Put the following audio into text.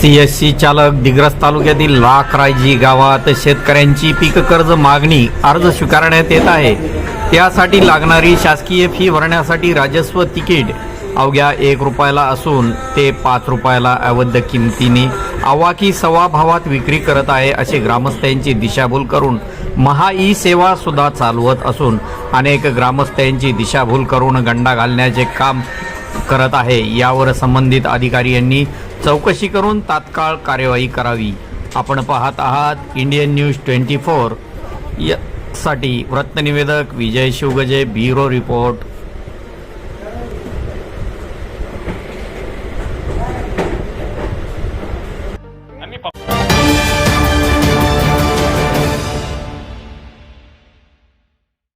C S C चालक दिग्रस तालुक्यातील लाखरायजी गावात शेतकऱ्यांची पीक कर्ज मागणी अर्ज स्वीकारण्यात येत आहे. त्यासाठी लागणारी शासकीय फी भरण्यासाठी राजस्व तिकीट अवघ्या एक रुपयाला असून ते पाच रुपयाला अवैध किमतीने अवाकी सवा भावात विक्री करत आहे असे ग्रामस्थांची दिशाभूल करून महा ई सेवा सुद्धा चालवत असून अनेक ग्रामस्थांची दिशाभूल करून गंडा घालण्याचे काम करत आहे. यावर संबंधित अधिकारी यांनी चौकशी करून तात्काळ कार्यवाही करावी. आपण पाहत आहात इंडियन न्यूज ट्वेंटी फोर. साठी वृत्तनिवेदक विजय शिवगजे ब्युरो रिपोर्ट.